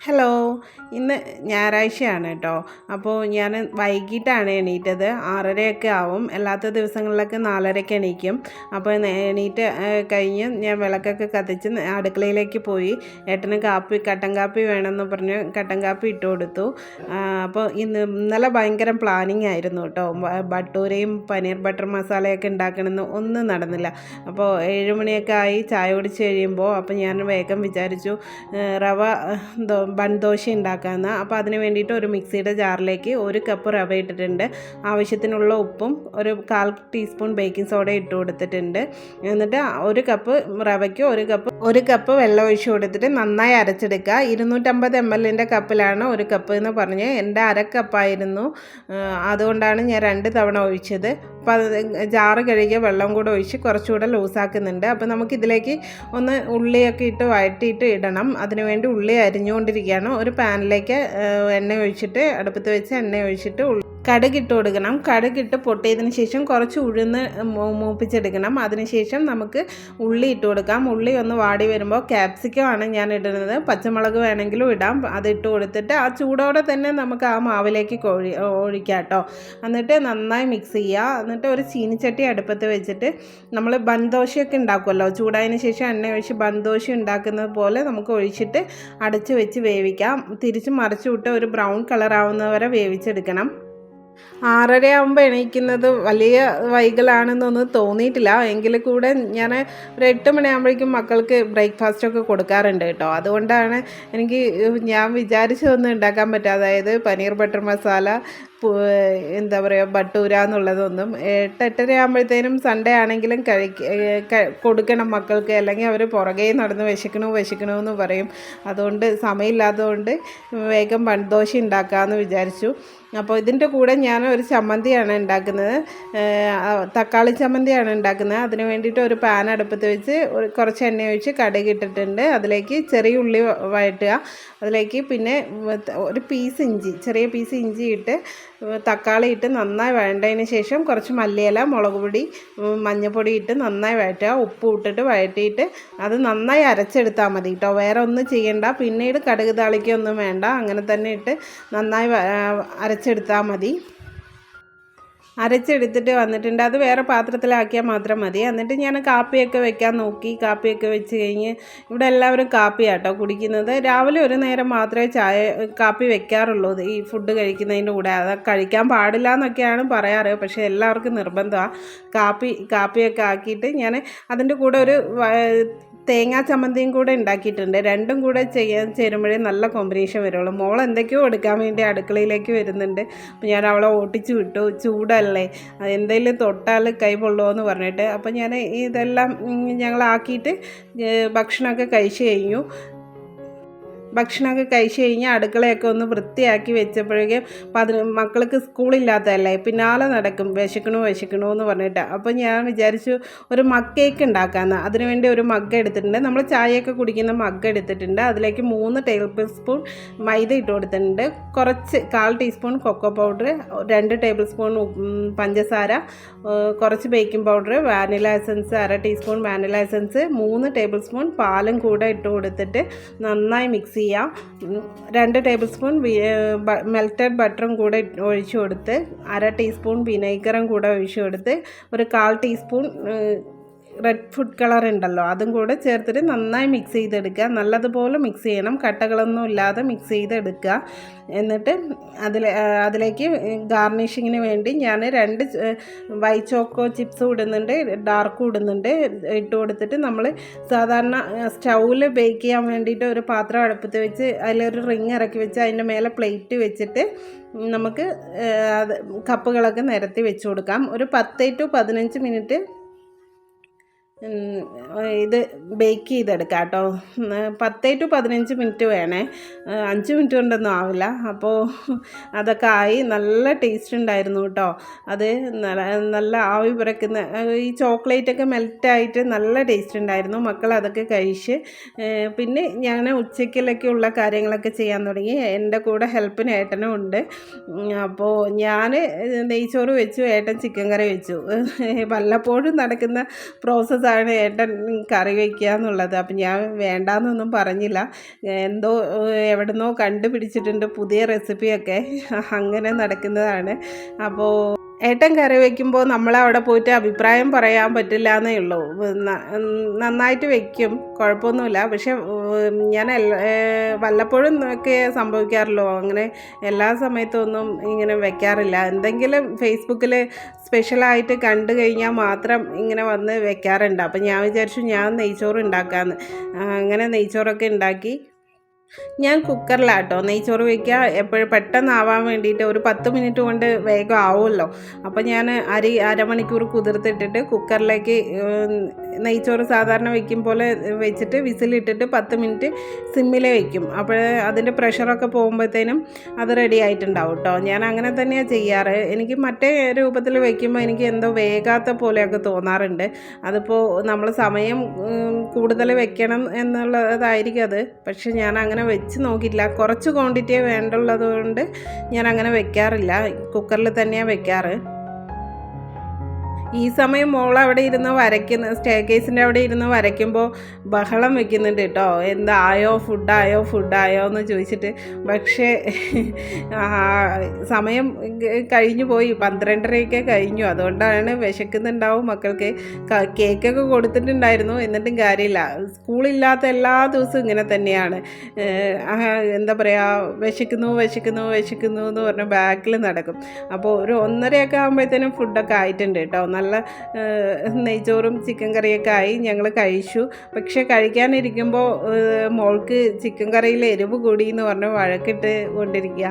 Hello ഇന്ന് ഞായറാഴ്ചയാണ് കേട്ടോ. അപ്പോൾ ഞാൻ വൈകിട്ടാണ് എണീറ്റത്. ആറരയൊക്കെ ആവും. അല്ലാത്ത ദിവസങ്ങളിലൊക്കെ നാലരയ്ക്ക് എണീക്കും. അപ്പോൾ എണീറ്റ് കഴിഞ്ഞ് ഞാൻ വിളക്കൊക്കെ കത്തിച്ച് അടുക്കളയിലേക്ക് പോയി. ഏട്ടന് കാപ്പി കട്ടൻ കാപ്പി വേണമെന്ന് പറഞ്ഞ് കട്ടൻ കാപ്പി ഇട്ട് കൊടുത്തു. അപ്പോൾ ഇന്ന് ഇന്നലെ ഭയങ്കര പ്ലാനിങ് ആയിരുന്നു കേട്ടോ. ബട്ടൂരയും പനീർ ബട്ടർ മസാലയൊക്കെ ഉണ്ടാക്കണമെന്ന് ഒന്നും നടന്നില്ല. അപ്പോൾ ഏഴുമണിയൊക്കെ ആയി ചായ കുടിച്ച് കഴിയുമ്പോൾ അപ്പോൾ ഞാൻ വേഗം വിചാരിച്ചു റവ ദോ- ബൺ ദോശ ഉണ്ടാക്കാമെന്ന്. അപ്പോൾ അതിന് വേണ്ടിയിട്ട് ഒരു മിക്സിയുടെ ജാറിലേക്ക് ഒരു കപ്പ് റവ ഇട്ടിട്ടുണ്ട്. ആവശ്യത്തിനുള്ള ഉപ്പും ഒരു കാൽ ടീസ്പൂൺ ബേക്കിംഗ് സോഡ ഇട്ട് കൊടുത്തിട്ടുണ്ട്. എന്നിട്ട് ഒരു കപ്പ് റവയ്ക്ക് ഒരു കപ്പ് ഒരു കപ്പ് വെള്ളം ഒഴിച്ച് കൊടുത്തിട്ട് നന്നായി അരച്ചെടുക്കുക. ഇരുന്നൂറ്റമ്പത് എം എല്ലിന്റെ കപ്പിലാണ് ഒരു കപ്പ് എന്ന് പറഞ്ഞ് എന്റെ അര കപ്പായിരുന്നു. ആ, അതുകൊണ്ടാണ് ഞാൻ രണ്ട് തവണ ഒഴിച്ചത്. അപ്പോൾ അത് ജാറ് കഴുകിയ വെള്ളം കൂടെ ഒഴിച്ച് കുറച്ചുകൂടെ ലൂസാക്കുന്നുണ്ട്. അപ്പോൾ നമുക്കിതിലേക്ക് ഒന്ന് ഉള്ളിയൊക്കെ ഇട്ട് വഴറ്റിയിട്ട് ഇടണം. അതിനുവേണ്ടി ഉള്ളി അരിഞ്ഞുകൊണ്ടിരിക്കുകയാണ്. ഒരു പാനിലേക്ക് എണ്ണ ഒഴിച്ചിട്ട് അടുപ്പത്ത് വെച്ച് എണ്ണ ഒഴിച്ചിട്ട് കടുകിട്ട് കൊടുക്കണം. കടുകിട്ട് പൊട്ടിയതിന് ശേഷം കുറച്ച് ഉഴുന്ന് മൂപ്പിച്ചെടുക്കണം. അതിനുശേഷം നമുക്ക് ഉള്ളി ഇട്ട് കൊടുക്കാം. ഉള്ളി ഒന്ന് വാടി വരുമ്പോൾ ക്യാപ്സിക്കം ആണ് ഞാൻ ഇടുന്നത്. പച്ചമുളക് വേണമെങ്കിലും ഇടാം. അത് ഇട്ട് കൊടുത്തിട്ട് ആ ചൂടോടെ തന്നെ നമുക്ക് ആ മാവിലേക്ക് കോഴി ഒഴിക്കാം കേട്ടോ. എന്നിട്ട് നന്നായി മിക്സ് ചെയ്യുക. എന്നിട്ട് ഒരു ചീനിച്ചട്ടി അടുപ്പത്ത് വെച്ചിട്ട് നമ്മൾ ബന്ദോശയൊക്കെ ഉണ്ടാക്കുമല്ലോ. ചൂടായതിന് ശേഷം എണ്ണ ഒഴിച്ച് ബന്ദോശ ഉണ്ടാക്കുന്നത് പോലെ നമുക്ക് ഒഴിച്ചിട്ട് അടച്ച് വെച്ച് വേവിക്കാം. തിരിച്ച് മറിച്ചു വിട്ട് ഒരു ബ്രൗൺ കളറാവുന്നവരെ വേവിച്ചെടുക്കണം. ആറര ആകുമ്പോൾ എണീക്കുന്നത് വലിയ വൈകലാണെന്നൊന്നും തോന്നിയിട്ടില്ല. എങ്കിൽ കൂടെ ഞാൻ ഒരു എട്ട് മണിയാകുമ്പോഴേക്കും മക്കൾക്ക് ബ്രേക്ക്ഫാസ്റ്റ് ഒക്കെ കൊടുക്കാറുണ്ട് കേട്ടോ. അതുകൊണ്ടാണ് എനിക്ക് ഞാൻ വിചാരിച്ചതൊന്നും ഉണ്ടാക്കാൻ പറ്റുക അതായത് പനീർ ബട്ടർ മസാല എന്താ പറയുക ബട്ടൂര എന്നുള്ളതൊന്നും. എട്ട് എട്ടര ആകുമ്പോഴത്തേനും സൺഡേ ആണെങ്കിലും കഴിക്ക കൊടുക്കണം മക്കൾക്ക്. അല്ലെങ്കിൽ അവർ പുറകെ നടന്ന് വിശക്കണോ വിശക്കണോ എന്ന് പറയും. അതുകൊണ്ട് സമയമില്ലാത്തതുകൊണ്ട് വേഗം പൺദോശ ഉണ്ടാക്കാമെന്ന് വിചാരിച്ചു. അപ്പോൾ ഇതിന്റെ കൂടെ ഞാൻ ഒരു ചമ്മന്തിയാണ് ഉണ്ടാക്കുന്നത്. തക്കാളി ചമ്മന്തിയാണ് ഉണ്ടാക്കുന്നത്. അതിന് വേണ്ടിയിട്ട് ഒരു പാൻ അടുപ്പത്ത് വെച്ച് ഒരു കുറച്ച് എണ്ണ ഒഴിച്ച് കടുക് ഇട്ടിട്ടുണ്ട്. അതിലേക്ക് ചെറിയ ഉള്ളി വഴറ്റുക. അതിലേക്ക് പിന്നെ ഒരു പീസ് ഇഞ്ചി ചെറിയ പീസ് ഇഞ്ചി ഇട്ട് തക്കാളി ഇട്ട് നന്നായി വഴണ്ടതിന് ശേഷം കുറച്ച് മല്ലിയില മുളക് പൊടി മഞ്ഞൾപ്പൊടി ഇട്ട് നന്നായി വഴറ്റുക. ഉപ്പ് ഇട്ടിട്ട് വഴറ്റിയിട്ട് അത് നന്നായി അരച്ചെടുത്താൽ മതി കേട്ടോ വേറെ ഒന്നും ചെയ്യണ്ട. പിന്നീട് കടുക് താളിക്കൊന്നും വേണ്ട. അങ്ങനെ തന്നെ ഇട്ട് നന്നായി അരച്ചെടുത്താൽ മതി. അരച്ചെടുത്തിട്ട് വന്നിട്ടുണ്ട്. അത് വേറെ പാത്രത്തിലാക്കിയാൽ മാത്രം മതി. എന്നിട്ട് ഞാൻ കാപ്പിയൊക്കെ വെക്കാൻ നോക്കി. കാപ്പിയൊക്കെ വെച്ച് കഴിഞ്ഞ് ഇവിടെ എല്ലാവരും കാപ്പിയാട്ടോ കുടിക്കുന്നത്. രാവിലെ ഒരു നേരം മാത്രമേ ചായ കാപ്പി വെക്കാറുള്ളൂ. ഈ ഫുഡ് കഴിക്കുന്നതിന്റെ കൂടെ. അത് കഴിക്കാൻ പാടില്ല എന്നൊക്കെയാണ് പറയാറ്. പക്ഷേ എല്ലാവർക്കും നിർബന്ധമാണ് കാപ്പി കാപ്പിയൊക്കെ ആക്കിയിട്ട് ഞാൻ അതിന്റെ കൂടെ ഒരു തേങ്ങാ ചമ്മന്തിയും കൂടെ ഉണ്ടാക്കിയിട്ടുണ്ട്. രണ്ടും കൂടെ ചെയ്യാൻ ചേരുമ്പോഴേ നല്ല കോമ്പിനേഷൻ വരുള്ളൂ. മോൾ എന്തൊക്കെയോ എടുക്കാൻ വേണ്ടി അടുക്കളയിലേക്ക് വരുന്നുണ്ട്. അപ്പോൾ ഞാൻ അവളെ ഓട്ടിച്ചു വിട്ടു. ചൂടല്ലേ? എന്തെങ്കിലും തൊട്ടാൽ കൈ പൊള്ളുമോ എന്ന് പറഞ്ഞിട്ട്. അപ്പോൾ ഞാൻ ഇതെല്ലാം ഞങ്ങളാക്കിയിട്ട് ഭക്ഷണമൊക്കെ കഴിച്ചു കഴിഞ്ഞു. ഭക്ഷണമൊക്കെ കഴിച്ചു കഴിഞ്ഞാൽ അടുക്കളയൊക്കെ ഒന്ന് വൃത്തിയാക്കി വെച്ചപ്പോഴേക്കും പതിന മക്കൾക്ക് സ്കൂളില്ലാത്തതല്ലേ? പിന്നാലെ നടക്കും. വിശക്കണു വിശക്കണു എന്ന് പറഞ്ഞിട്ട്. അപ്പോൾ ഞാൻ വിചാരിച്ചു ഒരു മഗ് കേക്ക് ഉണ്ടാക്കാമെന്ന് അതിനുവേണ്ടി ഒരു മഗ് എടുത്തിട്ടുണ്ട്. നമ്മൾ ചായയൊക്കെ കുടിക്കുന്ന മഗ് എടുത്തിട്ടുണ്ട്. അതിലേക്ക് മൂന്ന് ടേബിൾ സ്പൂൺ മൈദ ഇട്ട് കൊടുത്തിട്ടുണ്ട്. കുറച്ച് കാൽ ടീസ്പൂൺ കൊക്കോ പൗഡർ രണ്ട് ടേബിൾ സ്പൂൺ പഞ്ചസാര കുറച്ച് ബേക്കിംഗ് പൗഡർ വാനില എസൻസ് അര ടീസ്പൂൺ വാനില എസൻസ് മൂന്ന് ടേബിൾ സ്പൂൺ പാലും കൂടെ ഇട്ട് കൊടുത്തിട്ട് നന്നായി മിക്സ് ചെയ്യാം. രണ്ട് ടേബിൾ സ്പൂൺ മെൽറ്റഡ് ബട്ടറും കൂടെ ഒഴിച്ചു കൊടുത്ത് അര ടീസ്പൂൺ വിനേഗറും കൂടെ ഒഴിച്ചു കൊടുത്ത് ഒരു കാൽ ടീസ്പൂൺ റെഡ് ഫുഡ് കളർ ഉണ്ടല്ലോ അതും കൂടെ ചേർത്തിട്ട് നന്നായി മിക്സ് ചെയ്തെടുക്കുക. നല്ലതുപോലെ മിക്സ് ചെയ്യണം. കട്ടകളൊന്നും ഇല്ലാതെ മിക്സ് ചെയ്തെടുക്കുക. എന്നിട്ട് അതിൽ അതിലേക്ക് ഗാർണിഷിങ്ങിന് വേണ്ടി ഞാൻ രണ്ട് വൈറ്റ് ചോക്കോ ചിപ്സ് ഇടുന്നുണ്ട് ഡാർക്കും ഇടുന്നുണ്ട്. ഇട്ട് കൊടുത്തിട്ട് നമ്മൾ സാധാരണ സ്റ്റൗവിൽ ബേക്ക് ചെയ്യാൻ വേണ്ടിയിട്ട് ഒരു പാത്രം അടുപ്പത്ത് വെച്ച് അതിലൊരു റിങ് ഇറക്കി വെച്ച് അതിന്റെ മേലെ പ്ലേറ്റ് വെച്ചിട്ട് നമുക്ക് കപ്പുകളൊക്കെ നിരത്തി വെച്ച് കൊടുക്കാം. ഒരു പത്ത് ടു പതിനഞ്ച് മിനിറ്റ് ഇത് ബേക്ക് ചെയ്തെടുക്കാം കേട്ടോ. പത്തേ ടു പതിനഞ്ച് മിനിറ്റ് വേണേ. അഞ്ച് മിനിറ്റ് കൊണ്ടൊന്നും ആവില്ല. അപ്പോൾ അതൊക്കെ ആയി നല്ല ടേസ്റ്റ് ഉണ്ടായിരുന്നു കേട്ടോ. അത് നല്ല ആവി പിറക്കുന്ന ഈ ചോക്ലേറ്റൊക്കെ മെൽറ്റായിട്ട് നല്ല ടേസ്റ്റ് ഉണ്ടായിരുന്നു. മക്കൾ അതൊക്കെ കഴിച്ച് പിന്നെ ഞാൻ ഉച്ചയ്ക്കിലൊക്കെ ഉള്ള കാര്യങ്ങളൊക്കെ ചെയ്യാൻ തുടങ്ങി. എന്റെ കൂടെ ഹെൽപ്പിന് ഏട്ടനും ഉണ്ട്. അപ്പോൾ ഞാൻ നെയ്ച്ചോറ് വെച്ചു ഏട്ടൻ ചിക്കൻ കറി വെച്ചു. വല്ലപ്പോഴും നടക്കുന്ന പ്രോസസ്സ് ദിവസമാണ് ഏട്ടൻ കറി വയ്ക്കുക എന്നുള്ളത്? അപ്പം ഞാൻ വേണ്ടാന്നൊന്നും പറഞ്ഞില്ല. എന്തോ എവിടുന്നോ കണ്ടുപിടിച്ചിട്ടുണ്ട് പുതിയ റെസിപ്പിയൊക്കെ. അങ്ങനെ നടക്കുന്നതാണ്. അപ്പോൾ ഏട്ടൻ കറി വയ്ക്കുമ്പോൾ നമ്മളവിടെ പോയിട്ട് അഭിപ്രായം പറയാൻ പറ്റില്ല എന്നേ ഉള്ളൂ നന്നായിട്ട് വയ്ക്കും കുഴപ്പമൊന്നുമില്ല. പക്ഷെ ഞാൻ വല്ലപ്പോഴും ഒക്കെ സംഭവിക്കാറുള്ളൂ അങ്ങനെ എല്ലാ സമയത്തൊന്നും ഇങ്ങനെ വയ്ക്കാറില്ല എന്തെങ്കിലും ഫേസ്ബുക്കിൽ സ്പെഷ്യലായിട്ട് കണ്ടു കഴിഞ്ഞാൽ മാത്രം ഇങ്ങനെ വന്ന് വെക്കാറുണ്ട്. അപ്പം ഞാൻ വിചാരിച്ചു ഞാൻ നെയ്ച്ചോറ് ഉണ്ടാക്കാമെന്ന് അങ്ങനെ നെയ്ച്ചോറൊക്കെ ഉണ്ടാക്കി. ഞാൻ കുക്കറിലാട്ടോ നെയ്ച്ചോറ് വയ്ക്കുക എപ്പോഴും പെട്ടെന്നാവാൻ വേണ്ടിയിട്ട് ഒരു പത്ത് മിനിറ്റ് കൊണ്ട് വേഗം ആവുമല്ലോ. അപ്പോൾ ഞാൻ അരി അരമണിക്കൂർ കുതിർത്തിട്ടിട്ട് കുക്കറിലേക്ക് നെയ്ച്ചോറ് സാധാരണ വെക്കും പോലെ വെച്ചിട്ട് വിസിലിട്ടിട്ട് പത്ത് മിനിറ്റ് സിമ്മിൽ വെക്കും. അപ്പോൾ അതിന്റെ പ്രഷറൊക്കെ പോകുമ്പോഴത്തേനും അത് റെഡി ആയിട്ടുണ്ടാവും കേട്ടോ ഞാൻ അങ്ങനെ തന്നെയാണ് ചെയ്യാറ്. എനിക്ക് മറ്റേ രൂപത്തിൽ വെക്കുമ്പോൾ എനിക്ക് എന്തോ വേഗാത്ത പോലെയൊക്കെ തോന്നാറുണ്ട്. അതിപ്പോൾ നമ്മൾ സമയം കൂടുതൽ വെക്കണം എന്നുള്ളതായിരിക്കും അത്. പക്ഷെ ഞാൻ അങ്ങനെ വെച്ച് നോക്കിയില്ല കുറച്ച് ക്വാണ്ടിറ്റിയേ വേണ്ടുള്ളത് കൊണ്ട് ഞാൻ അങ്ങനെ വെക്കാറില്ല. കുക്കറിൽ തന്നെയാണ് വെക്കാറ്. ഈ സമയം മോൾ അവിടെ ഇരുന്ന് വരയ്ക്കുന്ന സ്റ്റേ കേസിന്റെ അവിടെ ഇരുന്ന് വരയ്ക്കുമ്പോൾ ബഹളം വെക്കുന്നുണ്ട് കേട്ടോ. എന്തായോ ഫുഡായോ ഫുഡായോ എന്ന് ചോദിച്ചിട്ട്. പക്ഷേ സമയം കഴിഞ്ഞു പോയി. പന്ത്രണ്ടരയൊക്കെ കഴിഞ്ഞു. അതുകൊണ്ടാണ് വിശക്കുന്നുണ്ടാവും മക്കൾക്ക്. കേക്കൊക്കെ കൊടുത്തിട്ടുണ്ടായിരുന്നു. എന്നിട്ടും കാര്യമില്ല. സ്കൂളില്ലാത്ത എല്ലാ ദിവസവും ഇങ്ങനെ തന്നെയാണ്. എന്താ പറയുക വിശക്കുന്നു വിശക്കുന്നു വിശക്കുന്നു എന്ന് പറഞ്ഞ് ബാക്കിൽ നടക്കും. അപ്പോൾ ഒരു ഒന്നരയൊക്കെ ആകുമ്പോഴത്തേനും ഫുഡൊക്കെ ആയിട്ടുണ്ട് കേട്ടോ. നല്ല ഏഹ്, നെയ്ച്ചോറും ചിക്കൻ കറിയൊക്കെ ആയി ഞങ്ങൾ കഴിച്ചു. പക്ഷെ കഴിക്കാനിരിക്കുമ്പോൾ മോൾക്ക് ചിക്കൻ കറിയിൽ എരിവ് കൂടി എന്ന് പറഞ്ഞ് വഴക്കിട്ട് കൊണ്ടിരിക്കുക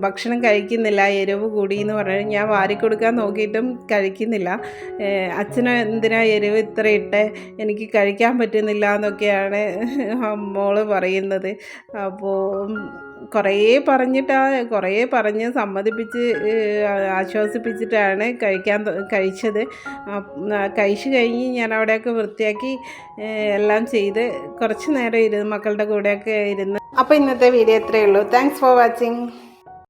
ഭക്ഷണം കഴിക്കുന്നില്ല എരിവ് കൂടി എന്ന് പറഞ്ഞ് ഞാൻ വാരി കൊടുക്കാൻ നോക്കിയിട്ടും കഴിക്കുന്നില്ല. അച്ഛന് എന്തിനാ എരിവ് ഇത്ര ഇട്ട് എനിക്ക് കഴിക്കാൻ പറ്റുന്നില്ല എന്നൊക്കെയാണ് മോൾ പറയുന്നത്. അപ്പോൾ കുറേ പറഞ്ഞിട്ടാ കുറേ പറഞ്ഞ് സമ്മതിപ്പിച്ച് ആശ്വസിപ്പിച്ചിട്ടാണ് കഴിക്കാൻ കഴിച്ചത്. കഴിച്ചു കഴിഞ്ഞ് ഞാൻ അവിടെയൊക്കെ വൃത്തിയാക്കി എല്ലാം ചെയ്ത് കുറച്ച് നേരം ഇരുന്ന് മക്കളുടെ കൂടെയൊക്കെ ഇരുന്ന്. അപ്പോൾ ഇന്നത്തെ വീഡിയോ ഇത്രയേ ഉള്ളൂ. Thanks for watching